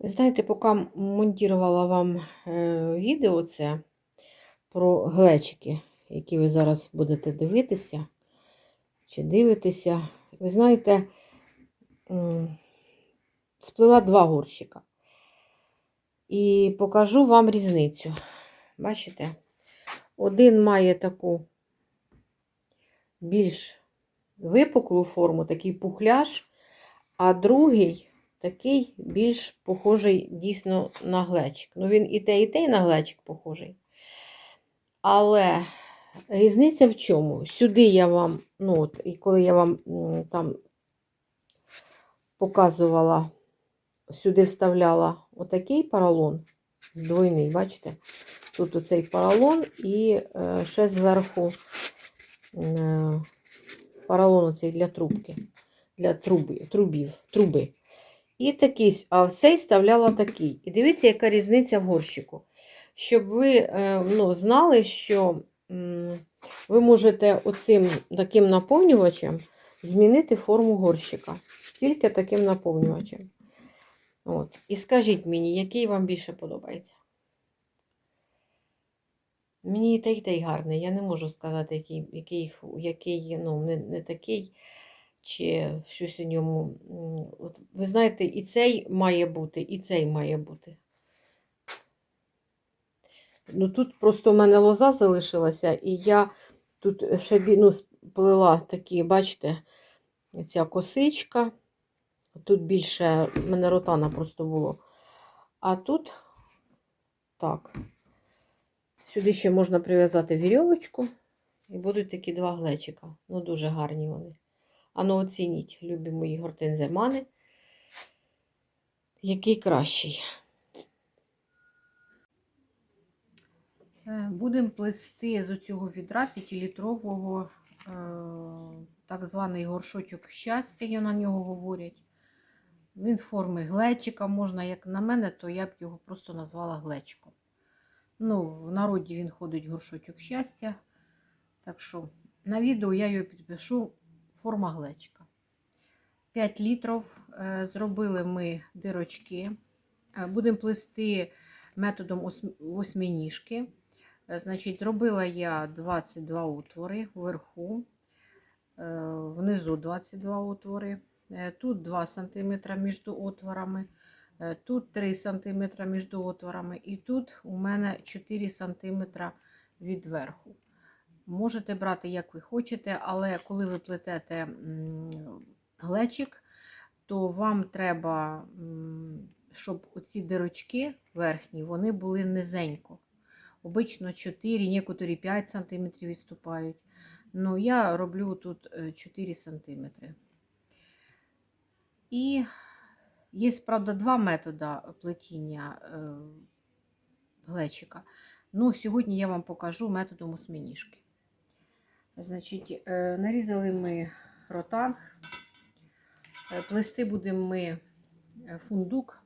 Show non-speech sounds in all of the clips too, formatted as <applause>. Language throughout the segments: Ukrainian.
Ви знаєте, поки монтувала вам е, відео це про глечики, які ви зараз будете дивитися чи дивитеся, ви знаєте, м, сплела два горщика. І покажу вам різницю. Бачите? Один має таку більш випуклу форму, такий пухляж, а другий такий більш похожий дійсно на глечик. Ну, він і те, і те, і на глечик похожий. Але різниця в чому? Сюди я вам, ну от, і коли я вам там показувала, сюди вставляла отакий поролон здвойний, бачите? Тут оцей поролон і е, ще зверху е, поролон оцей для трубки, для труби, трубів, труби. І такий, а в цей вставляла такий. І дивіться, яка різниця в горщику. Щоб ви е, ну, знали, що ви можете оцим таким наповнювачем змінити форму горщика. Тільки таким наповнювачем. От. І скажіть мені, який вам більше подобається? Мені і той, і той гарний. Я не можу сказати, який, який, який ну, не, не такий, чи щось у ньому. От, ви знаєте, і цей має бути, і цей має бути. Ну, тут просто в мене лоза залишилася, і я тут ще ну, сплела такі, бачите, ця косичка. Тут більше в мене ротана просто було. А тут так. Сюди ще можна прив'язати вірьовочку. І будуть такі два глечика. Ну, дуже гарні вони. Ану, оцініть, любі мої гортенземани. Який кращий. Будемо плести з оцього відра 5-літрового е, так званий горшочок щастя, я на нього говорять. Він форми глечика можна, як на мене, то я б його просто назвала глечиком. Ну, в народі він ходить горшочок щастя. Так що на відео я його підпишу форма глечика. 5 літрів. Е, Зробили ми дирочки. Е, Будемо плести методом ос- восьминіжки. Е, Значить, зробила я 22 отвори вверху, внизу 22 отвори. Тут 2 см між отворами, тут 3 см між отворами, і тут у мене 4 см від верху. Можете брати, як ви хочете, але коли ви плетете глечик, то вам треба, щоб оці дирочки верхні вони були низенько. Обично 4, некоторі 5 см відступають. Ну, я роблю тут е, 4 см. І є, правда, два методи плетіння е, глечика. Ну, сьогодні я вам покажу методом осьминіжки. Значить, е, нарізали ми ротанг. Е, Плести будемо ми е, фундук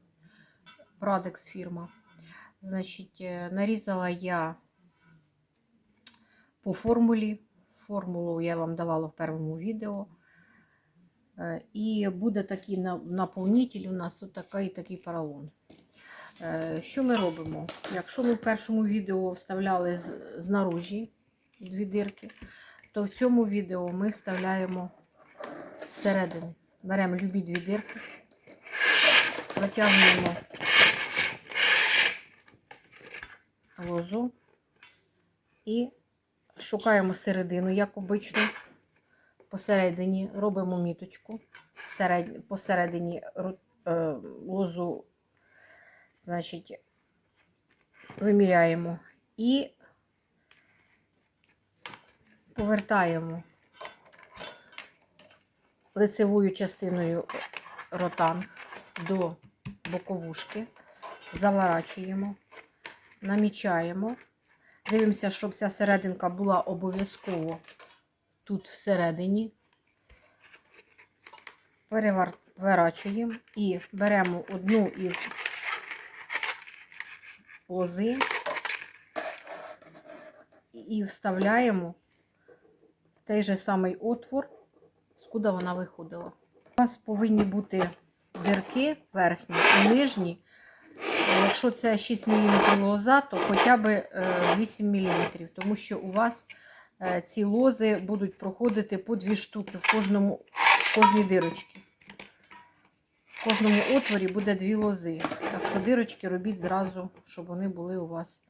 Pradex фірма. Значить, нарізала я по формулі. Формулу я вам давала в першому відео. І буде такий наповнитель у нас отакий такий поролон. Що ми робимо? Якщо ми в першому відео вставляли з- знаружі дві дирки, то в цьому відео ми вставляємо зсередини. Беремо любі дві дирки, протягуємо лозу і шукаємо середину, як обично. Посередині робимо міточку, посередині е, лозу, значить, виміряємо і повертаємо лицевою частиною ротанг до боковушки, заворачуємо, намічаємо. Дивимося, щоб ця серединка була обов'язково тут всередині. Переворачуємо і беремо одну із лози і вставляємо той же самий отвор, скуди вона виходила. У вас повинні бути дирки верхні і нижні Якщо це 6 мм лоза, то хоча б е, 8 мм, тому що у вас е, ці лози будуть проходити по дві штуки в кожному в кожній дирочці. В кожному отворі буде дві лози. Так що дирочки робіть зразу, щоб вони були у вас.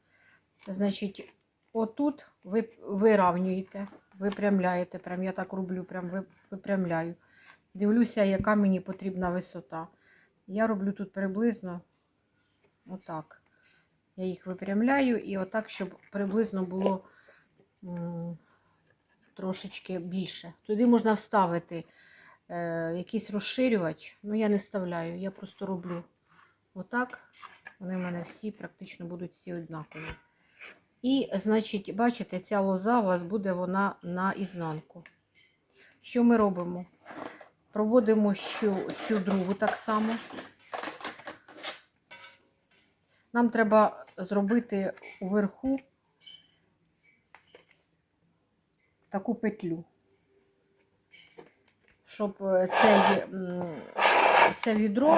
Значить, отут ви вирівнюєте, випрямляєте. Прям я так роблю, прям випрямляю. Дивлюся, яка мені потрібна висота. Я роблю тут приблизно отак. Я їх випрямляю і отак, щоб приблизно було трошечки більше. Туди можна вставити е, якийсь розширювач. Ну, я не вставляю, я просто роблю отак. Вони в мене всі практично будуть всі однакові. І, значить, бачите, ця лоза у вас буде вона на ізнанку. Що ми робимо? Проводимо цю, цю другу так само. Нам треба зробити уверху таку петлю, щоб цей, це відро,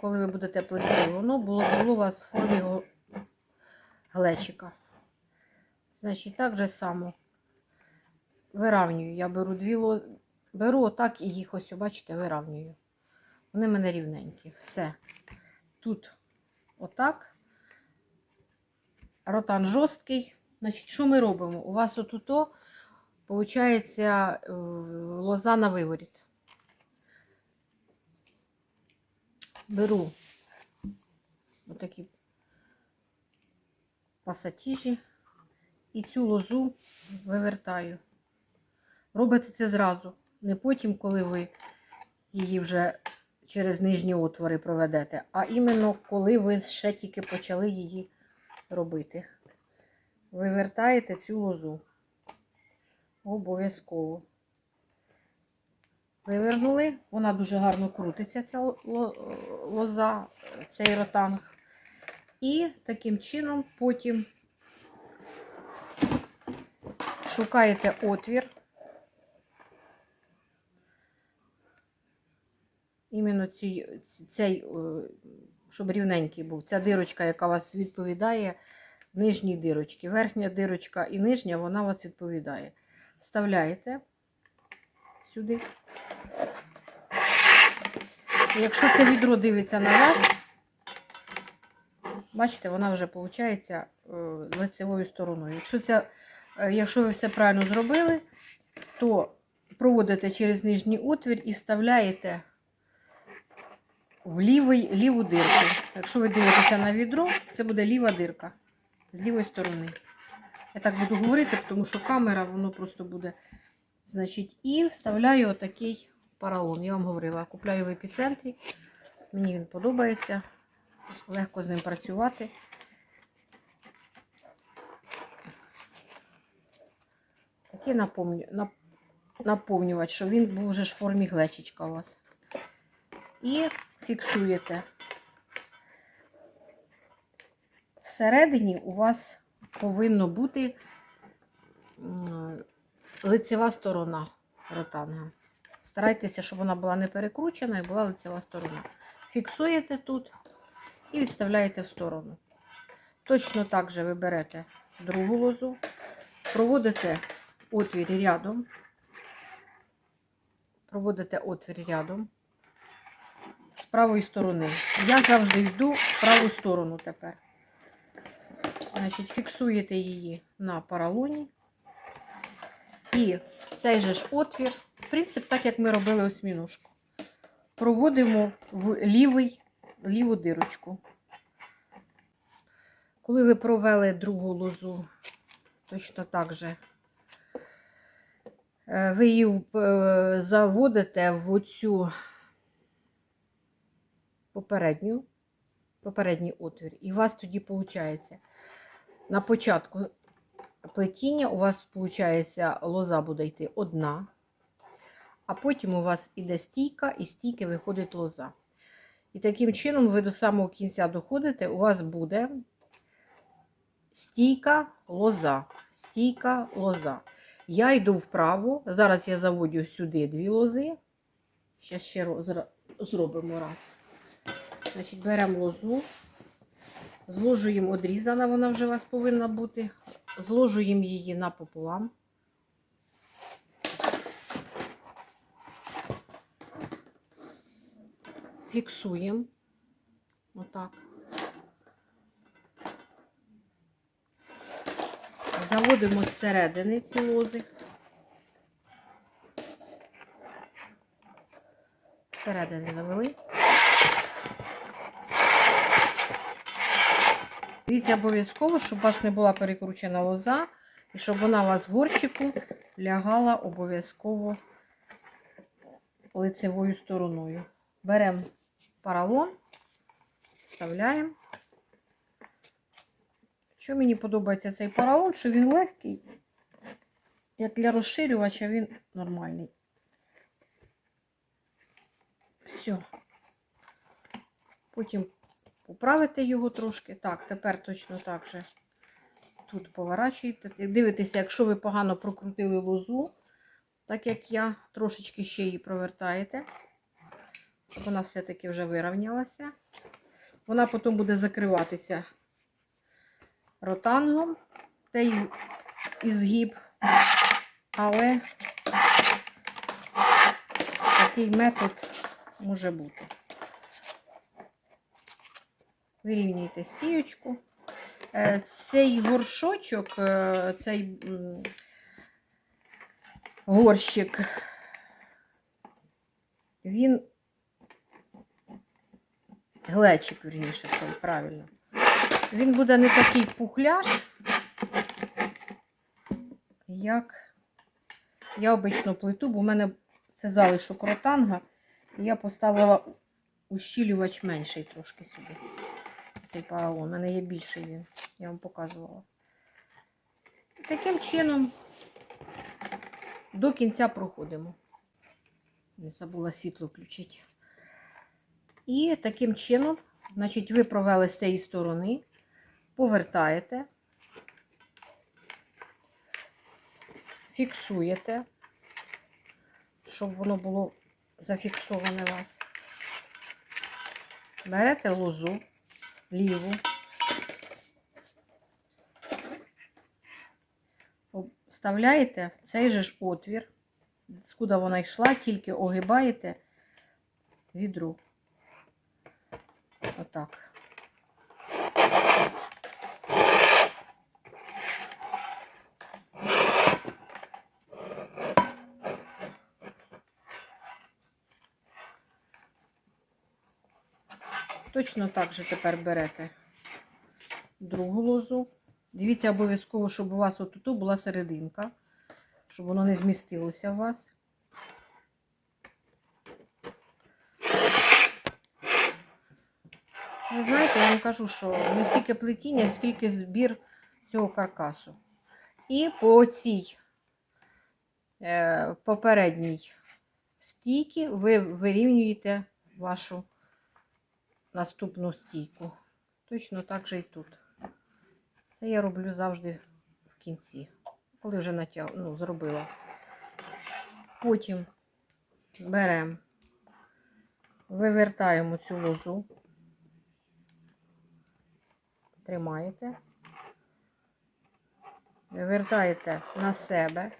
коли ви будете плести, воно було, було у вас в формі глечика. Значить, так же само виравнюю. Я беру дві ло... беру отак і їх ось, бачите, виравнюю. Вони мене рівненькі. Все. Тут отак. Ротан жорсткий. Значить, що ми робимо? У вас отуто, виходить, лоза на виворіт. Беру отакі пасатіжі і цю лозу вивертаю. Робите це зразу, не потім, коли ви її вже через нижні отвори проведете, а іменно коли ви ще тільки почали її робити. Вивертаєте цю лозу. Обов'язково. Вивернули, вона дуже гарно крутиться, ця ло- ло- лоза, цей ротанг. І таким чином потім шукаєте отвір. Іменно цей, цей, е, щоб рівненький був. Ця дирочка, яка вас відповідає нижній дирочці. Верхня дирочка і нижня, вона вас відповідає. Вставляєте сюди. Якщо це відро дивиться на вас, бачите, вона вже виходить лицевою стороною. Якщо, е, якщо ви все правильно зробили, то проводите через нижній отвір і вставляєте в лівий, ліву дирку. Якщо ви дивитеся на відро, це буде ліва дирка з лівої сторони. Я так буду говорити, тому що камера, воно просто буде. Значить, і вставляю отакий поролон. Я вам говорила, купляю в епіцентрі. Мені він подобається. Легко з ним працювати. Такий наповню, нап, наповнювач, що він був вже ж в формі глечичка у вас. І фіксуєте. Всередині у вас повинно бути лицева сторона ротанга. Старайтеся, щоб вона була не перекручена і була лицева сторона. Фіксуєте тут і відставляєте в сторону. Точно так же ви берете другу лозу, проводите отвір рядом, проводите отвір рядом з правої сторони. Я завжди йду в праву сторону тепер. Значить, фіксуєте її на поролоні. І цей же ж отвір, в принцип, так як ми робили осьміножку, проводимо в лівий, ліву дирочку. Коли ви провели другу лозу, точно так же, ви її е, заводите в оцю попередню, попередній отвір. І у вас тоді виходить, на початку плетіння у вас виходить, лоза буде йти одна, а потім у вас іде стійка, і стійки виходить лоза. І таким чином ви до самого кінця доходите, у вас буде стійка лоза. Стійка лоза. Я йду вправо. Зараз я заводю сюди дві лози. Ще ще ро- зробимо раз. Значить, беремо лозу, Зложуємо одрізана, вона вже у вас повинна бути. Зложуємо її напополам. Фіксуємо. Отак. Заводимо зсередини ці лози. Зсередини завели. Дивіться обов'язково, щоб у вас не була перекручена лоза, і щоб вона у вас в горщику лягала обов'язково лицевою стороною. Беремо поролон, вставляємо. Що мені подобається цей поролон, що він легкий, як для розширювача він нормальний. Все. Потім поправити його трошки. Так, тепер точно так же тут поворачуєте. Дивитеся, якщо ви погано прокрутили лозу, так як я, трошечки ще її провертаєте, щоб вона все-таки вже вирівнялася. Вона потім буде закриватися ротангом, та й ізгиб, але такий метод може бути. Вирівнюйте стіючку. Е, Цей горшочок, е, цей горщик, він глечик, вірніше, правильно. Він буде не такий пухляш, як я обично плиту, бо в мене це залишок ротанга, і я поставила ущілювач менший трошки сюди. Цей поролон. У мене є більший він, я вам показувала. Таким чином до кінця проходимо. Не забула світло включити. І таким чином, значить, ви провели з цієї сторони, повертаєте, фіксуєте, щоб воно було зафіксоване у вас. Берете лозу ліву, вставляєте в цей же ж отвір, скуди вона йшла, тільки огибаєте відру. Отак. Точно так же тепер берете другу лозу. Дивіться обов'язково, щоб у вас отут була серединка, щоб воно не змістилося у вас. Ви знаєте, я вам кажу, що не стільки плетіння, скільки збір цього каркасу. І по цій е, попередній стійці ви вирівнюєте вашу наступну стійку. Точно так же і тут. Це я роблю завжди в кінці, коли вже натяг... ну, зробила. Потім беремо, вивертаємо цю лозу, тримаєте, вивертаєте на себе,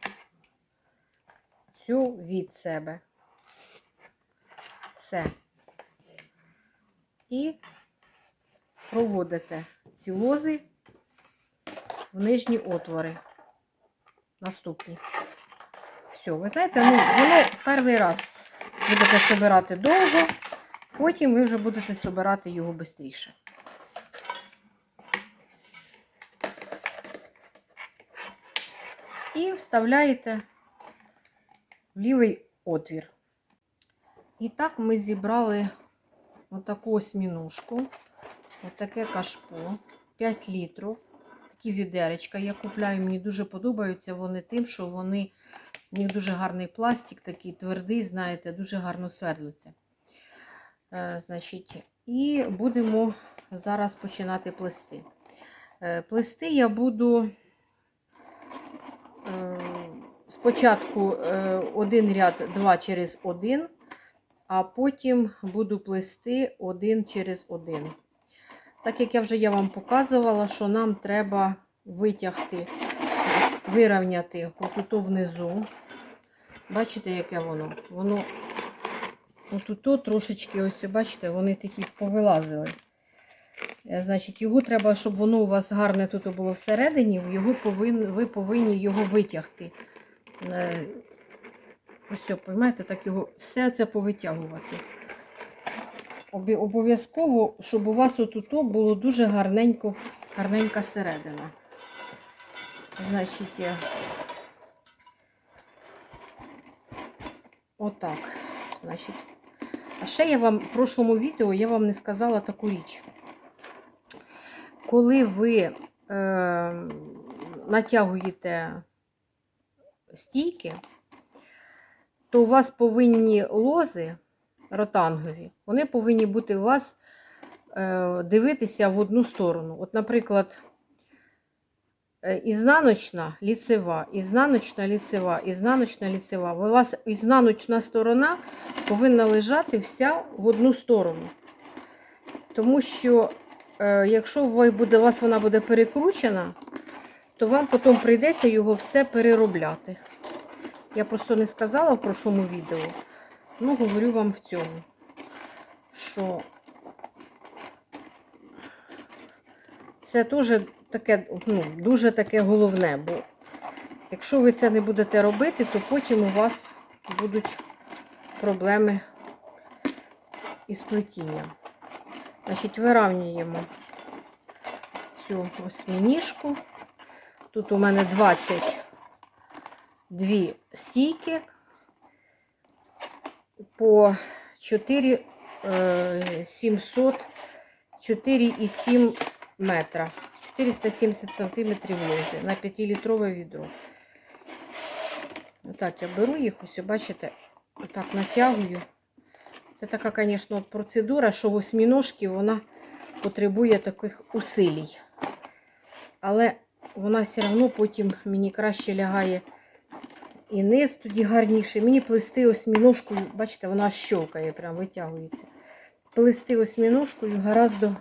цю від себе. Все. І проводите ці лози в нижні отвори. Наступні. Все, ви знаєте, ну, воно перший раз будете собирати довго, потім ви вже будете собирати його швидше. І вставляєте в лівий отвір. І так ми зібрали отаку ось мінушку, отаке кашпо, 5 літрів. Такі відеречка я купляю, мені дуже подобаються вони тим, що вони, в них дуже гарний пластик, такий твердий, знаєте, дуже гарно свердлиться. Е, значить, і будемо зараз починати плести. Е, плести я буду е, спочатку е, один ряд, два через один, а потім буду плести один через один. Так як я вже я вам показувала, що нам треба витягти, вирівняти отут внизу. Бачите, яке воно? Воно отут трошечки, ось бачите, вони такі повилазили. Е, Значить, його треба, щоб воно у вас гарне тут було всередині, його повин, ви повинні його витягти. Ось, поймаєте, так його все це повитягувати. Обов'язково, щоб у вас отут було дуже гарненько, гарненька середина. Значить, отак. Значить. А ще я вам в прошлому відео я вам не сказала таку річ. Коли ви е, натягуєте стійки, то у вас повинні лози ротангові, вони повинні бути у вас е, дивитися в одну сторону. От, наприклад, е, ізнаночна ліцева, ізнаночна ліцева, ізнаночна ліцева. У вас ізнаночна сторона повинна лежати вся в одну сторону. Тому що, е, якщо у вас вона буде перекручена, то вам потім прийдеться його все переробляти. Я просто не сказала в прошлому відео, ну говорю вам в цьому, що це теж таке, ну, дуже таке головне, бо якщо ви це не будете робити, то потім у вас будуть проблеми із плетінням. Значить, вирівнюємо цю ось мінішку. Тут у мене 22 стійки по 4 е, 700 4,7 метра. 470 сантиметрів лози на 5-літрове відро. Отак я беру їх, ось бачите, отак натягую. Це така, звісно, процедура, що восьміножки вона потребує таких усилій. Але вона все одно потім мені краще лягає і низ тоді гарніше. Мені плести осьміножкою, бачите, вона щелкає, прям витягується. Плести осьміножкою гораздо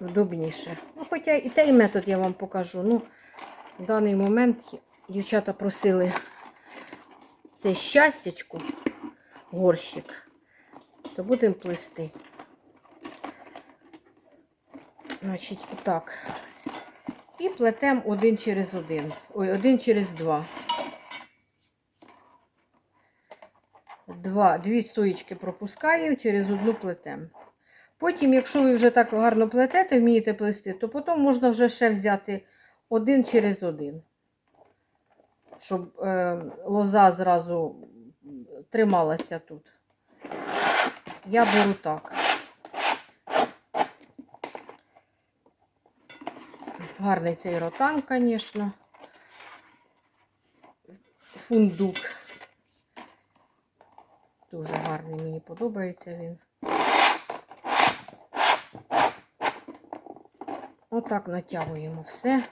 вдобніше. Ну, хоча і той метод я вам покажу. Ну, в даний момент дівчата просили це щастячку, горщик, то будемо плести. Значить, отак. І плетемо один через один. Ой, один через два. Два, дві стоїчки пропускаємо, через одну плетемо. Потім, якщо ви вже так гарно плетете, вмієте плести, то потім можна вже ще взяти один через один. Щоб е, лоза зразу трималася тут. Я беру так. Гарний цей ротан, звісно. Фундук. Дуже гарний, мені подобається він. Отак натягуємо все.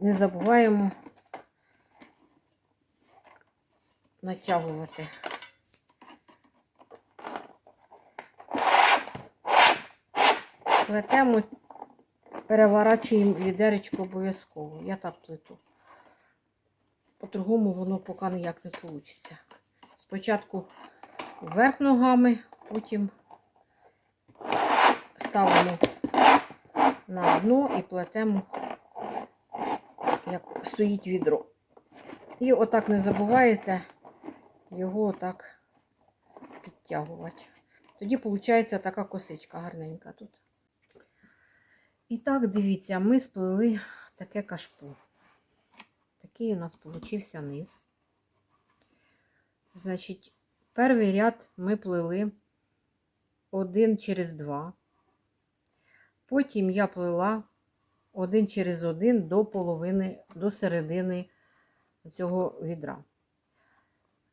Не забуваємо натягувати. Плетемо, переворачуємо відеречко обов'язково. Я так плету. По-другому воно поки ніяк не вийде. Спочатку вверх ногами, потім ставимо на дно і плетемо, як стоїть відро. І отак не забуваєте його отак підтягувати. Тоді виходить така косичка гарненька тут. І так, дивіться, ми сплели таке кашпо. Такий у нас получився низ. Значить, перший ряд ми плели один через два. Потім я плела один через один до половини, до середини цього відра.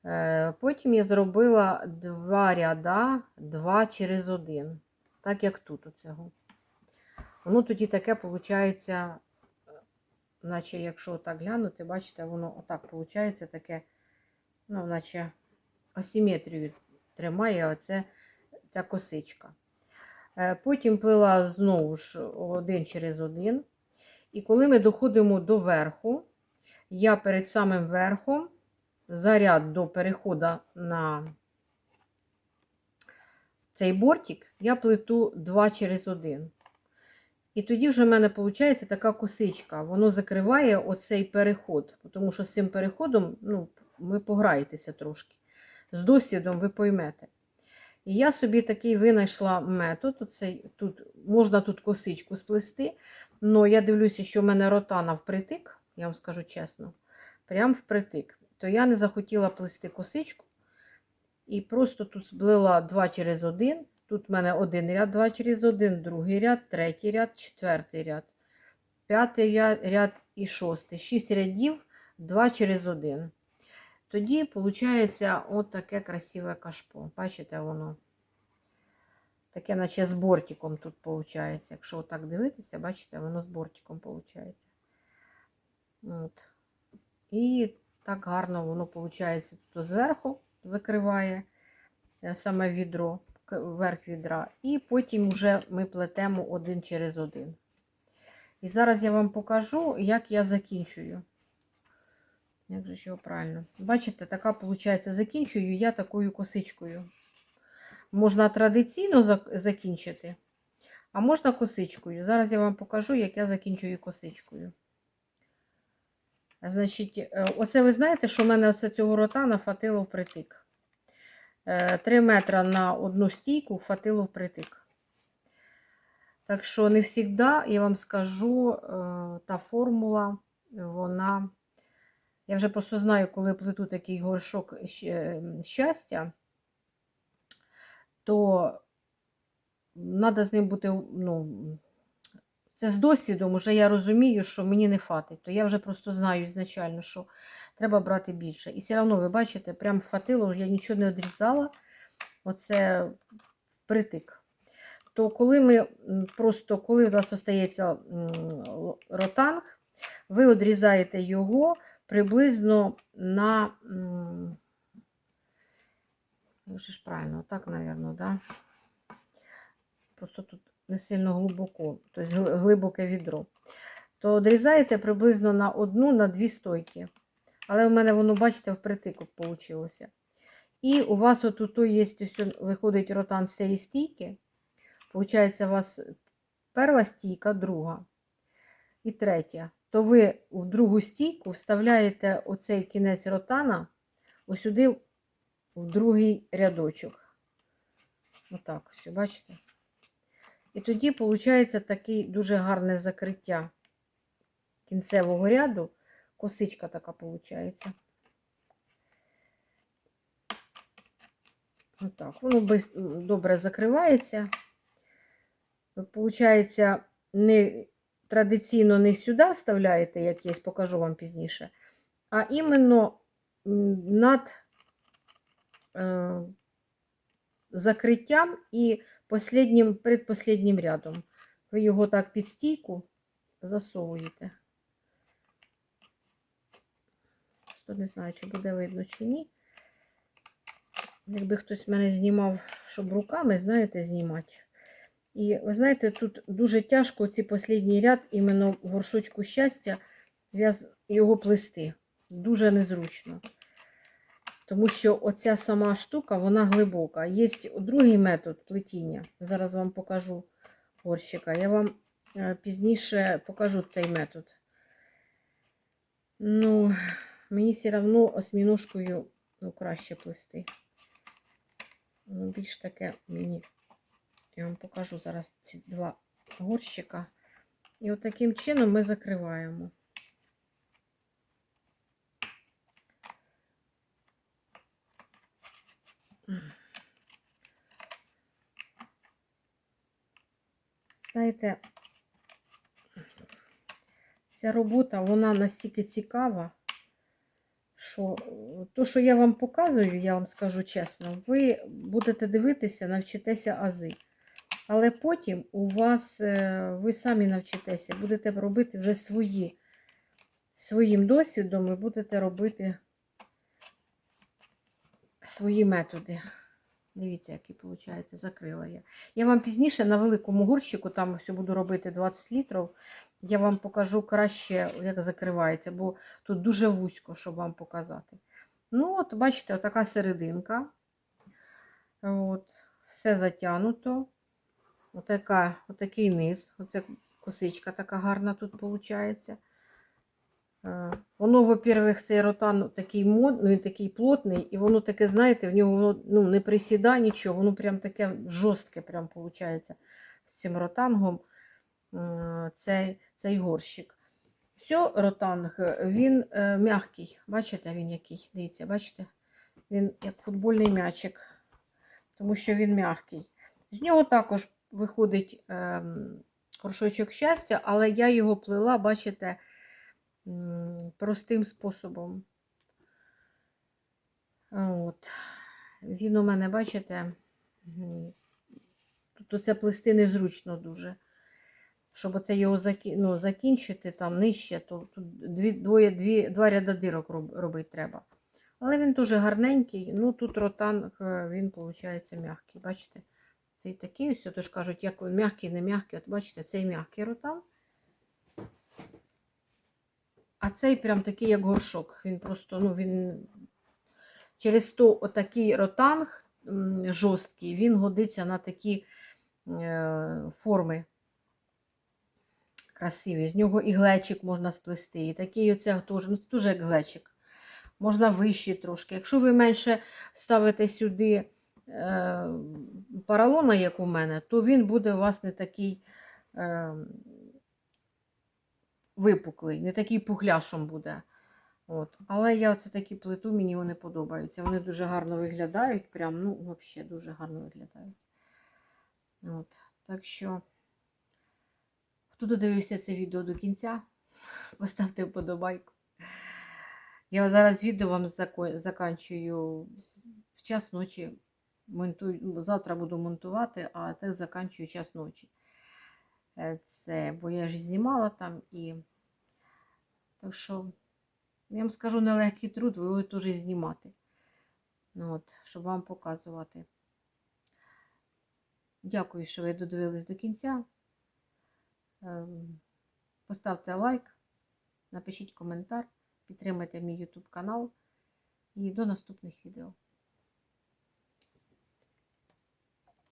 Е, Потім я зробила два ряда, два через один, так як тут оцього. Воно тоді таке виходить, наче якщо так глянути, бачите, воно отак виходить таке, ну, наче асиметрію тримає оце ця косичка. Е, Потім плела знову ж один через один. І коли ми доходимо до верху, я перед самим верхом заряд до переходу на цей бортик, я плету 2 через 1. І тоді вже в мене виходить така косичка. Воно закриває оцей переход. Тому що з цим переходом ну, ви пограєтеся трошки. З досвідом ви поймете. І я собі такий винайшла метод. Оцей, тут, можна тут косичку сплести, але я дивлюся, що в мене ротана впритик, я вам скажу чесно, прям впритик. То я не захотіла плести косичку. І просто тут сплела 2 через 1. Тут в мене один ряд, 2 через 1, другий ряд, третій ряд, четвертий ряд, п'ятий ряд, ряд і шостий. Шість рядів, 2 через 1. Тоді виходить от таке красиве кашпо. Бачите, воно таке, наче з бортиком тут виходить. Якщо отак дивитися, бачите, воно з бортиком виходить. От. І так гарно воно виходить тут зверху закриває е, саме відро, верх відра. І потім вже ми плетемо один через один. І зараз я вам покажу, як я закінчую. Як же ж правильно? Бачите, така виходить, закінчую я такою косичкою. Можна традиційно закінчити, а можна косичкою. Зараз я вам покажу, як я закінчую косичкою. Значить, е, оце ви знаєте, що в мене оце цього ротана фатило впритик. 3 метри на одну стійку фатило впритик. Так що не завжди, я вам скажу, е, та формула, вона. Я вже просто знаю, коли плету такий горшок щастя, то треба з ним бути, ну, це з досвідом, вже я розумію, що мені не фатить. То я вже просто знаю ізначально, що треба брати більше. І все одно, ви бачите, прям фатило, я нічого не відрізала. Оце впритик. То коли ми просто, коли у вас остається ротанг, ви відрізаєте його приблизно на. Ж правильно, так, мабуть, да? Просто тут не сильно глибоко, тобто глибоке відро. То відрізаєте приблизно на одну, на дві стойки. Але в мене воно, бачите, впритик вийшло. І у вас от тут є, виходить ротан з цієї стійки. Получається, у вас перша стійка, друга і третя. То ви в другу стійку вставляєте оцей кінець ротана ось сюди в другий рядочок. Отак, все, бачите? І тоді виходить таке дуже гарне закриття кінцевого ряду. Косичка така виходить. Отак. Воно добре закривається. Получається, не традиційно не сюди вставляєте, як є, покажу вам пізніше, а іменно над е, закриттям і посліднім, предпосліднім рядом. Ви його так під стійку засовуєте. Що не знаю, чи буде видно, чи ні. Якби хтось мене знімав, щоб руками, знаєте, знімати. І ви знаєте, тут дуже тяжко ці послідній ряд, іменно в горшочку щастя, його плести. Дуже незручно. Тому що оця сама штука, вона глибока. Є другий метод плетіння. Зараз вам покажу горщика. Я вам е, пізніше покажу цей метод. Ну, мені все одно осьміножкою ну, краще плести. Ну, більш таке мені. Я вам покажу зараз ці два горщика. І от таким чином ми закриваємо. Знаєте, ця робота, вона настільки цікава, що то, що я вам показую, я вам скажу чесно, ви будете дивитися, навчитеся ази. Але потім у вас, е, ви самі навчитеся, будете робити вже свої, своїм досвідом ви будете робити свої методи. Дивіться, який виходить, закрила я. Я вам пізніше на великому горщику, там все буду робити 20 літрів. Я вам покажу краще, як закривається, бо тут дуже вузько, щоб вам показати. Ну, от, бачите, отака серединка. От, все затягнуто. Отака, отакий низ. Оце косичка така гарна тут виходить. Воно, во-первых, цей ротан такий мод, ну, такий плотний, і воно таке, знаєте, в нього воно ну, не присіда нічого, воно прям таке жорстке прям виходить з цим ротангом е, цей, цей горщик. Все, ротанг, він е, м'який. Бачите, він який? Дивіться, бачите? Він як футбольний м'ячик, тому що він м'який. З нього також виходить е, горшочок щастя, але я його плела, бачите, простим способом. От. Він у мене, бачите, тут оце плести незручно дуже. Щоб оце його ну, закінчити там нижче, то тут дві, двоє, дві, два ряда дирок роб... робити треба. Але він дуже гарненький. Ну тут ротан, е, він, виходить, м'який. Бачите? Цей такий ось, то ж кажуть, як він м'який, не м'який. От бачите, цей м'який ротан. А цей прям такий, як горшок. Він просто, ну, він через то отакий ротанг жорсткий, він годиться на такі е, форми красиві. З нього і глечик можна сплести. І такий оце теж, ну, це дуже як глечик. Можна вищий трошки. Якщо ви менше ставите сюди поролона, як у мене, то він буде у вас не такий е, випуклий, не такий пухляшом буде. От. Але я оце такі плиту, мені вони подобаються. Вони дуже гарно виглядають, прям, ну, взагалі дуже гарно виглядають. От. Так що, хто додивився це відео до кінця, <laughs> поставте вподобайку. Я зараз відео вам заканчую в час ночі. Монтую, завтра буду монтувати, а так заканчую час ночі. Е, Це, бо я ж знімала там і. Так що, я вам скажу, нелегкий труд, ви його теж знімати. Ну, от, щоб вам показувати. Дякую, що ви додивились до кінця. Ем, Поставте лайк, напишіть коментар, підтримайте мій YouTube канал і до наступних відео.